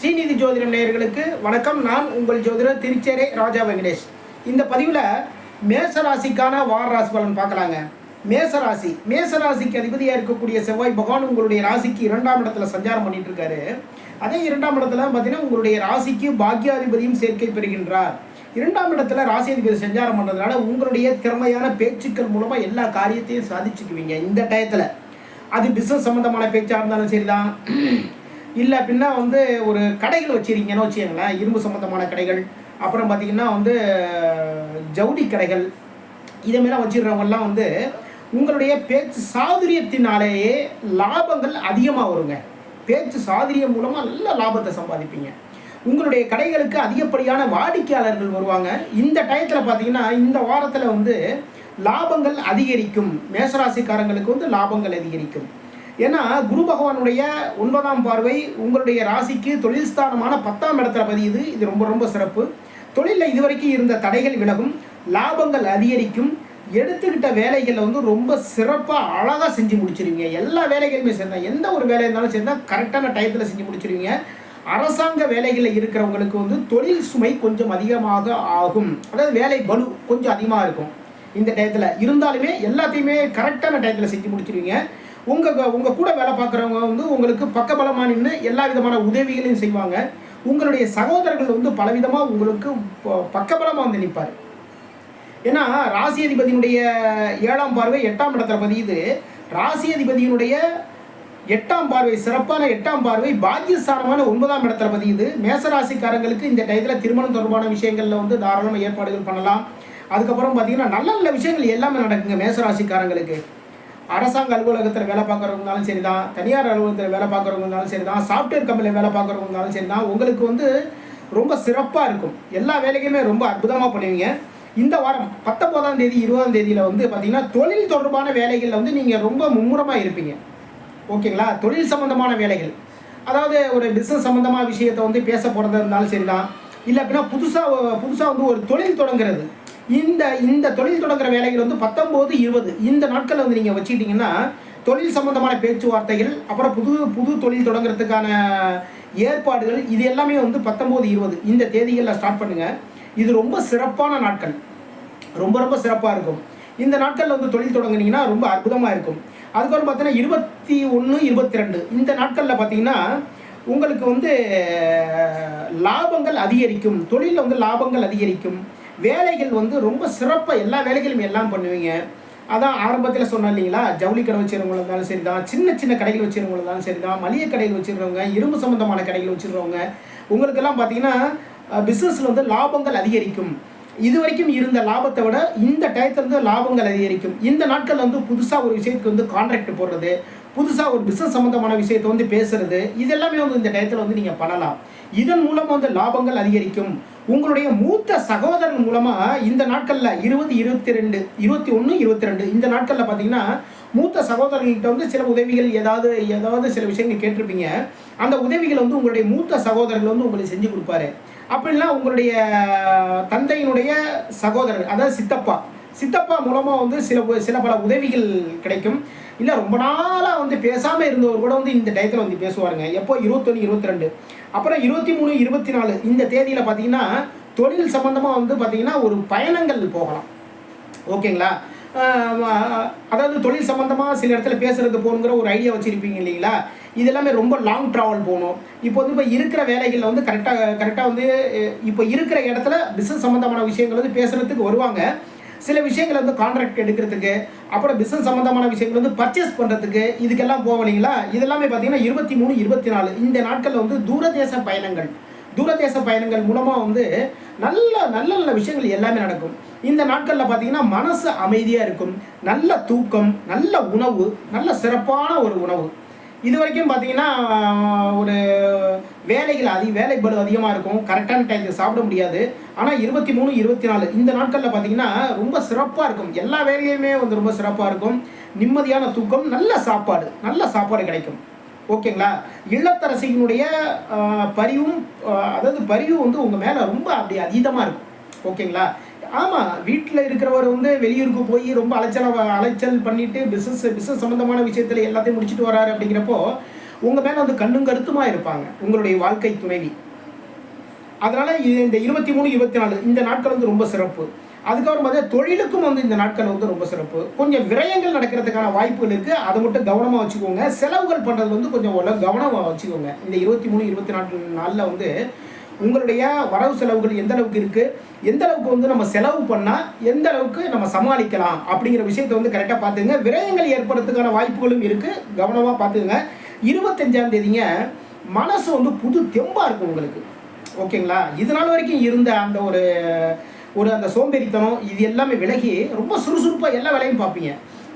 ஸ்ரீநிதி ஜோதிடம் நேயர்களுக்கு வணக்கம். நான் உங்கள் ஜோதிடர் திருச்சேரே ராஜா வெங்கடேஷ். இந்த பதிவில் மேசராசிக்கான வார ராசி பலன் பார்க்கலாங்க. மேசராசி மேசராசிக்கு அதிபதியாக இருக்கக்கூடிய செவ்வாய் பகவான் உங்களுடைய ராசிக்கு இரண்டாம் இடத்துல சஞ்சாரம் பண்ணிட்டு இருக்காரு அதே இரண்டாம் இடத்துல பார்த்தீங்கன்னா உங்களுடைய ராசிக்கு பாக்கியாதிபதியும் சேர்க்கை பெறுகின்றார். இரண்டாம் இடத்துல ராசி அதிபதி சஞ்சாரம் பண்ணுறதுனால உங்களுடைய திறமையான பேச்சுக்கள் மூலமாக எல்லா காரியத்தையும் சாதிச்சுக்குவீங்க. இந்த டயத்தில். அது பிஸ்னஸ் சம்மந்தமான பேச்சாக இருந்தாலும் சரிதான். இல்லை அப்படின்னா வந்து ஒரு கடைகள் வச்சுருக்கீங்கன்னு வச்சுக்கோங்களேன். இரும்பு சம்மந்தமான கடைகள். அப்புறம் பார்த்திங்கன்னா வந்து ஜவுளி கடைகள். இதேமாரிலாம் வச்சுருக்கிறவங்கெல்லாம் வந்து உங்களுடைய பேச்சு சாதுரியத்தினாலேயே லாபங்கள் அதிகமாக வருங்க. பேச்சு சாதுரியம் மூலமாக நல்ல லாபத்தை சம்பாதிப்பீங்க. உங்களுடைய கடைகளுக்கு அதிகப்படியான வாடிக்கையாளர்கள் வருவாங்க. இந்த டயத்தில் பார்த்தீங்கன்னா இந்த வாரத்தில் வந்து லாபங்கள் அதிகரிக்கும். மேசராசிக்காரங்களுக்கு வந்து லாபங்கள் அதிகரிக்கும். ஏன்னா குரு பகவானுடைய ஒன்பதாம் பார்வை உங்களுடைய ராசிக்கு தொழில் ஸ்தானமான பத்தாம் இடத்துல பதியுது. இது ரொம்ப ரொம்ப சிறப்பு. தொழிலில் இதுவரைக்கும் இருந்த தடைகள் விலகும் லாபங்கள் அதிகரிக்கும். எடுத்துக்கிட்ட வேலைகளில் வந்து ரொம்ப சிறப்பாக அழகாக செஞ்சு முடிச்சிருவீங்க. எல்லா வேலைகளுமே சேர்ந்தா எந்த ஒரு வேலை இருந்தாலும் சரி தான் கரெக்டான டயத்தில் செஞ்சு முடிச்சிருவீங்க. அரசாங்க வேலைகளில் இருக்கிறவங்களுக்கு வந்து தொழில் சுமை கொஞ்சம் அதிகமாக ஆகும். அதாவது வேலை பலு கொஞ்சம் அதிகமாக இருக்கும். இந்த டயத்தில். இருந்தாலுமே எல்லாத்தையுமே கரெக்டான டயத்தில் செஞ்சு முடிச்சிருவீங்க. உங்கள் உங்கள் கூட வேலை பார்க்குறவங்க வந்து உங்களுக்கு பக்கபலமாக நின்று எல்லா விதமான உதவிகளையும் செய்வாங்க. உங்களுடைய சகோதரர்கள் வந்து பலவிதமாக உங்களுக்கு பக்கபலமாக வந்து நிற்பார் ஏன்னா ராசி அதிபதியினுடைய ஏழாம் பார்வை எட்டாம் இடத்துல பதியுது. ராசி அதிபதியினுடைய எட்டாம் பார்வை சிறப்பான எட்டாம் பார்வை பாக்கியஸ்தானமான ஒன்பதாம் இடத்துல பதியுது. மேசராசிக்காரங்களுக்கு இந்த டயத்தில் திருமணம் தொடர்பான விஷயங்களில் வந்து தாராளமாக ஏற்பாடுகள் பண்ணலாம். அதுக்கப்புறம் பார்த்தீங்கன்னா நல்ல நல்ல விஷயங்கள் எல்லாமே நடக்குங்க மேசராசிக்காரங்களுக்கு. அரசாங்க அலுவலகத்தில் வேலை பார்க்குறவங்க இருந்தாலும் சரி தான் தனியார் அலுவலகத்தில் வேலை பார்க்குறவங்க இருந்தாலும் சரி தான் சாஃப்ட்வேர் கம்பெனியில் வேலை பார்க்குறவங்க இருந்தாலும் சரி தான் உங்களுக்கு வந்து ரொம்ப சிறப்பாக இருக்கும். எல்லா வேலைக்குமே ரொம்ப அற்புதமாக பண்ணுவீங்க. இந்த வாரம் பத்தொம்போதாம் தேதி இருபதாம் தேதியில் வந்து பார்த்தீங்கன்னா தொழில் தொடர்பான வேலைகளில் வந்து நீங்கள் ரொம்ப மும்முரமாக இருப்பீங்க. ஓகேங்களா? தொழில் சம்மந்தமான வேலைகள். அதாவது ஒரு பிஸ்னஸ் சம்மந்தமான விஷயத்தை வந்து பேச போகிறதா இருந்தாலும் சரி தான் இல்லை அப்படின்னா புதுசாக புதுசாக வந்து ஒரு தொழில் தொடங்குறது. இந்த இந்த தொழில் தொடங்குற வேலைகள் வந்து பத்தொம்போது இருபது. இந்த நாட்களில் வந்து நீங்கள் வச்சுக்கிட்டிங்கன்னா தொழில் சம்பந்தமான பேச்சுவார்த்தைகள் அப்புறம் புது புது தொழில் தொடங்குறதுக்கான ஏற்பாடுகள் இது எல்லாமே வந்து பத்தொம்போது இருபது. இந்த தேதிகளில் ஸ்டார்ட் பண்ணுங்கள் இது ரொம்ப சிறப்பான நாட்கள். ரொம்ப ரொம்ப சிறப்பாக இருக்கும். இந்த நாட்களில் வந்து தொழில் தொடங்குனீங்கன்னா ரொம்ப அற்புதமாக இருக்கும். அதுக்கப்புறம் பார்த்தீங்கன்னா இருபத்தி ஒன்று இருபத்தி ரெண்டு இந்த நாட்களில் பார்த்தீங்கன்னா உங்களுக்கு வந்து லாபங்கள் அதிகரிக்கும். தொழிலில் வந்து லாபங்கள் அதிகரிக்கும். வேலைகள் வந்து ரொம்ப சிறப்பாக எல்லா வேலைகளும் எல்லாம் பண்ணுவீங்க. அதான் ஆரம்பத்தில் சொன்னேன் இல்லைங்களா? ஜவுளி கடை வச்சுருவங்க இருந்தாலும் சரி தான் சின்ன சின்ன கடைகள் வச்சுருவங்க இருந்தாலும் சரி தான் மளிகை கடையில் வச்சுருக்கவங்க இரும்பு சம்மந்தமான கடைகள் வச்சுருக்கவங்க உங்களுக்கெல்லாம் பார்த்தீங்கன்னா பிஸ்னஸில் வந்து லாபங்கள் அதிகரிக்கும். இது வரைக்கும் இருந்த லாபத்தை விட இந்த டயத்துலேருந்து லாபங்கள் அதிகரிக்கும். இந்த நாட்களில் வந்து புதுசாக ஒரு விஷயத்துக்கு வந்து கான்ட்ராக்ட் போடுறது புதுசாக ஒரு பிஸ்னஸ் சம்மந்தமான விஷயத்தை வந்து பேசுறது இதெல்லாமே வந்து இந்த டயத்தில் வந்து நீங்கள் பண்ணலாம். இதன் மூலமாக வந்து லாபங்கள் அதிகரிக்கும். உங்களுடைய மூத்த சகோதரன் மூலமாக இந்த நாட்களில் இருபது இருபத்தி ரெண்டு இருபத்தி ஒன்று இருபத்தி ரெண்டு இந்த நாட்களில் பார்த்தீங்கன்னா மூத்த சகோதரர்கள்ட்ட வந்து சில உதவிகள் ஏதாவது ஏதாவது சில விஷயங்கள் கேட்டிருப்பீங்க. அந்த உதவிகளை வந்து உங்களுடைய மூத்த சகோதரர்கள் வந்து உங்களுக்கு செஞ்சு கொடுப்பாரு. அப்படின்னா உங்களுடைய தந்தையினுடைய சகோதரர் அதாவது சித்தப்பா சித்தப்பா மூலமாக வந்து சில சில பல உதவிகள் கிடைக்கும். இல்லை ரொம்ப நாளாக வந்து பேசாமல் இருந்தவர் கூட வந்து இந்த டயத்தில் வந்து பேசுவாருங்க. எப்போ? இருபத்தொன்று இருபத்தி ரெண்டு அப்புறம் இருபத்தி மூணு இருபத்தி நாலு இந்த தேதியில் பார்த்தீங்கன்னா தொழில் சம்மந்தமாக வந்து பார்த்தீங்கன்னா ஒரு பயணங்கள் போகலாம். ஓகேங்களா? அதாவது தொழில் சம்மந்தமாக சில இடத்துல பேசுறது போகணுங்கிற ஒரு ஐடியா வச்சுருப்பீங்க இல்லைங்களா? இது எல்லாமே ரொம்ப லாங் ட்ராவல் போகணும். இப்போ வந்து இப்போ இருக்கிற வேலைகளில் வந்து கரெக்டாக கரெக்டாக வந்து இப்போ இருக்கிற இடத்துல பிஸ்னஸ் சம்மந்தமான விஷயங்கள் வந்து பேசுகிறதுக்கு வருவாங்க. சில விஷயங்கள் வந்து கான்ட்ராக்ட் எடுக்கிறதுக்கு அப்புறம் பிஸ்னஸ் சம்மந்தமான விஷயங்கள் வந்து பர்ச்சேஸ் பண்ணுறதுக்கு இதுக்கெல்லாம் போவலைங்களா இதெல்லாமே பார்த்தீங்கன்னா இருபத்தி மூணு இருபத்தி நாலு. இந்த நாட்களில் வந்து தூரதேச பயணங்கள் தூரதேச பயணங்கள் மூலமாக வந்து நல்ல நல்ல நல்ல விஷயங்கள் எல்லாமே நடக்கும். இந்த நாட்களில் பார்த்தீங்கன்னா மனசு அமைதியாக இருக்கும் நல்ல தூக்கம் நல்ல உணவு நல்ல சிறப்பான ஒரு உணவு. இது வரைக்கும் பார்த்தீங்கன்னா ஒரு வேலைகள் அதிக வேலை அதிகமாக இருக்கும். கரெக்டான டைத்துக்கு சாப்பிட முடியாது. ஆனால் இருபத்தி மூணு இருபத்தி நாலு இந்த நாட்களில் பார்த்தீங்கன்னா ரொம்ப சிறப்பாக இருக்கும். எல்லா வேலையுமே வந்து ரொம்ப சிறப்பாக இருக்கும். நிம்மதியான தூக்கம் நல்ல சாப்பாடு நல்ல சாப்பாடு கிடைக்கும். ஓகேங்களா? இல்லத்தரசியினுடைய பரிவும் அதாவது பரிவு வந்து உங்கள் மேலே ரொம்ப அப்படி அதீதமாக இருக்கும். ஓகேங்களா? ஆமாம் வீட்டில் இருக்கிறவர் வந்து வெளியூருக்கு போய் ரொம்ப அலைச்சல அலைச்சல் பண்ணிட்டு பிஸ்னஸ் பிஸ்னஸ் சம்மந்தமான விஷயத்தில் எல்லாத்தையும் முடிச்சுட்டு வராரு அப்படிங்கிறப்போ உங்கள் மேலே வந்து கண்ணும் கருத்துமாக இருப்பாங்க உங்களுடைய வாழ்க்கை துணைவி. அதனால் இந்த இருபத்தி மூணு இருபத்தி நாலு இந்த நாட்கள் வந்து ரொம்ப சிறப்பு. அதுக்கப்புறம் பார்த்தா தொழிலுக்கும் வந்து இந்த நாட்கள் வந்து ரொம்ப சிறப்பு. கொஞ்சம் விரயங்கள் நடக்கிறதுக்கான வாய்ப்புகள் இருக்குது அதை மட்டும் கவனமாக வச்சுக்கோங்க. செலவுகள் பண்ணுறது வந்து கொஞ்சம் உள்ள கவனமாக வச்சுக்கோங்க. இந்த இருபத்தி மூணு இருபத்தி நாலு நாளில் வந்து உங்களுடைய வரவு செலவுகள் எந்த அளவுக்கு இருக்குது எந்த அளவுக்கு வந்து நம்ம செலவு பண்ணால் எந்த அளவுக்கு நம்ம சமாளிக்கலாம்? அப்படிங்கிற விஷயத்தை வந்து கரெக்டாக பார்த்துங்க. விரயங்கள் ஏற்படுறதுக்கான வாய்ப்புகளும் இருக்குது கவனமாக பார்த்துங்க. இருபத்தஞ்சாம் தேதிங்க மனசு வந்து புது தெம்பாக இருக்கும் உங்களுக்கு. ஓகேங்களா? இது நாள் வரைக்கும் இருந்த அந்த ஒரு ஒரு அந்த சோம்பேறித்தனம் இது எல்லாமே விலகி ரொம்ப சுறுசுறுப்பாக எல்லா வேலையும் பார்ப்பீங்க.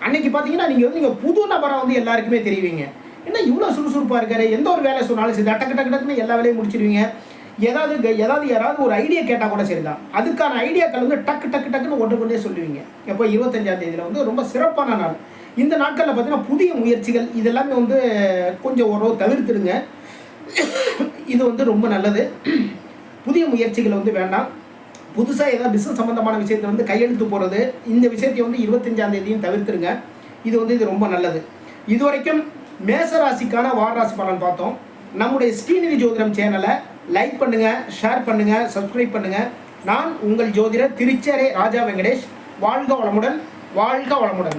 அன்னைக்கு பார்த்தீங்கன்னா நீங்கள் வந்து நீங்கள் புது நபராக வந்து எல்லாருக்குமே தெரிவிங்க. என்ன இவ்வளோ சுறுசுறுப்பாக இருக்காரு? எந்த ஒரு வேலை சொன்னாலும் சரி டக்கு டக்கு டக்குன்னு எல்லா வேலையும் முடிச்சிருவீங்க. ஏதாவது ஏதாவது யாராவது ஒரு ஐடியா கேட்டால் கூட சரிதான். அதுக்கான ஐடியாக்கள் வந்து டக்கு டக்கு டக்குன்னு ஒன்று சொல்லுவீங்க. எப்போ? இருபத்தஞ்சாம் தேதியில் வந்து ரொம்ப சிறப்பான நாள். இந்த நாட்களில் பார்த்தீங்கன்னா புதிய முயற்சிகள் இதெல்லாமே வந்து கொஞ்சம் ஓரளவு தவிர்த்துடுங்க. இது வந்து ரொம்ப நல்லது. புதிய முயற்சிகள் வந்து வேண்டாம். புதுசாக ஏதாவது பிஸ்னஸ் சம்மந்தமான விஷயத்தை வந்து கையெழுத்து போகிறது இந்த விஷயத்தை வந்து இருபத்தஞ்சாம் தேதியும் தவிர்த்துருங்க இது வந்து இது ரொம்ப நல்லது. இது வரைக்கும் மேசராசிக்கான வாரராசி பலன் பார்த்தோம். நம்முடைய ஸ்ரீநிதி ஜோதிடம் சேனலை லைக் பண்ணுங்க ஷேர் பண்ணுங்க சப்ஸ்கிரைப் பண்ணுங்க. நான் உங்கள் ஜோதிடர் திருச்சேரை ராஜா வெங்கடேஷ். வாழ்க வளமுடன் வாழ்க வளமுடன்.